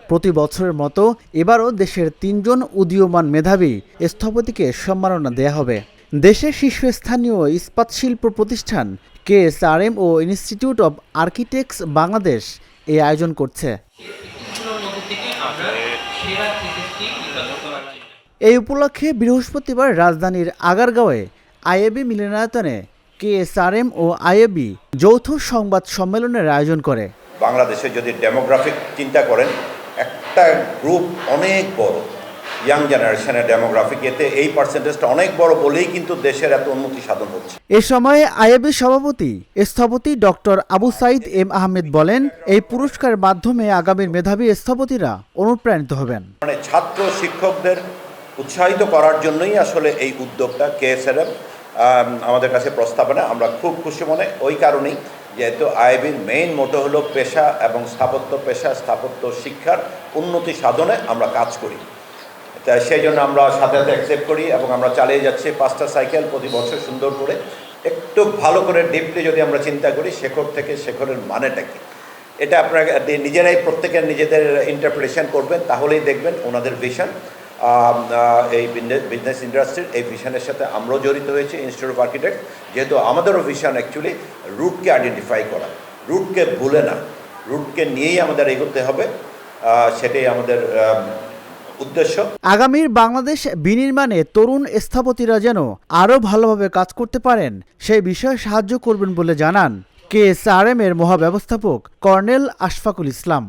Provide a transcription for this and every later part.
প্রতি বছরের মতো এবারও দেশের তিনজন উদীয়মান মেধাবী স্থপতিকে সম্মাননা দেয়া হবে। দেশের শীর্ষস্থানীয় ইস্পাত শিল্প প্রতিষ্ঠান কেএসআরএম ও ইনস্টিটিউট অব আর্কিটেক্টস বাংলাদেশ এই আয়োজন করছে। এই উপলক্ষে বৃহস্পতিবার রাজধানীর আগারগাঁওয়ে আইএবি মিলনায়তনে কেএসআরএম ও আইএবি যৌথ সংবাদ সম্মেলনের আয়োজন করে। বাংলাদেশে যদি ডেমোগ্রাফিক চিন্তা করেন একটা গ্রুপ অনেক বড় ইয়াং জেনারেশনের ডেমোগ্রাফিক এতে এই পার্সেন্টেজটা অনেক বড় বলেই কিন্তু দেশের এত উন্নতি সাধন হচ্ছে। এ সময় আইএবি সভাপতি স্থপতি ডক্টর আবু সাইদ এম আহমেদ বলেন এই পুরস্কারের মাধ্যমে আগামীর মেধাবী স্থপতিরা অনুপ্রাণিত হবেন। মানে ছাত্র শিক্ষকদের উৎসাহিত করার জন্যই আসলে এই উদ্যোগটা কেএসআরএম আমাদের কাছে প্রস্তাবনা আমরা খুব খুশি মনে ওই কারণেই যেহেতু আইবির মেইন মোটো হলো পেশা এবং স্থাপত্য, পেশা, স্থাপত্য, শিক্ষার উন্নতি সাধনে আমরা কাজ করি। তা সেই জন্য আমরা সাথে সাথে অ্যাকসেপ্ট করি এবং আমরা চালিয়ে যাচ্ছি পাঁচটা সাইকেল প্রতি বছর সুন্দর করে একটু ভালো করে ডিপলি যদি আমরা চিন্তা করি, শেখর থেকে শেখরের মানেটা কি? এটা আপনারা নিজেরাই প্রত্যেকের নিজেদের ইন্টারপ্রিটেশন করবেন, তাহলেই দেখবেন ওনাদের ভিশন এই বিজনেস ইন্ডাস্ট্রির এই ভিশনের সাথে আমরাও জড়িত হয়েছি ইনস্টিটিউট অফ আর্কিটেক্ট যেহেতু আমাদেরও ভিশন অ্যাকচুয়ালি রুটকে আইডেন্টিফাই করা। রুটকে ভুলে না। রুটকে নিয়েই আমাদের এগোতে হবে। সেটাই আমাদের আম, উদ্দেশ্য। আগামীর বাংলাদেশ বিনির্মাণে তরুণ স্থপতিরা যেন আরও ভালোভাবে কাজ করতে পারেন সেই বিষয়ে সাহায্য করবেন বলে জানান কেএসআরএম এর মহাব্যবস্থাপক কর্নেল আশফাকুল ইসলাম।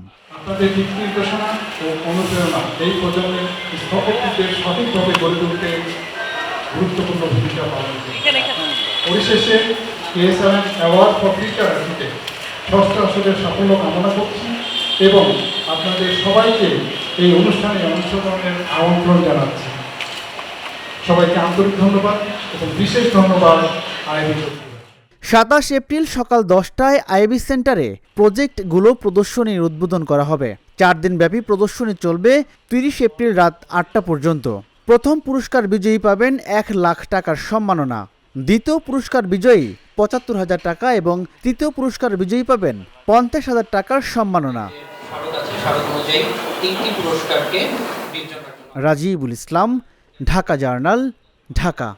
এবং আপনাদের সবাইকে এই অনুষ্ঠানে অংশগ্রহণের আমন্ত্রণ জানাচ্ছি। সবাইকে আন্তরিক ধন্যবাদ এবং বিশেষ ধন্যবাদ আইবি সাতাশ এপ্রিল সকাল দশটায় আইবি সেন্টারে প্রজেক্টগুলো প্রদর্শনীর উদ্বোধন করা হবে। চার দিনব্যাপী প্রদর্শনী চলবে তিরিশ এপ্রিল রাত আটটা পর্যন্ত। প্রথম পুরস্কার বিজয়ী পাবেন এক লাখ টাকার সম্মাননা। দ্বিতীয় পুরস্কার বিজয়ী পঁচাত্তর হাজার টাকা এবং তৃতীয় পুরস্কার বিজয়ী পাবেন পঞ্চাশ হাজার টাকার সম্মাননা। রাজিবুল ইসলাম, ঢাকা জার্নাল, ঢাকা।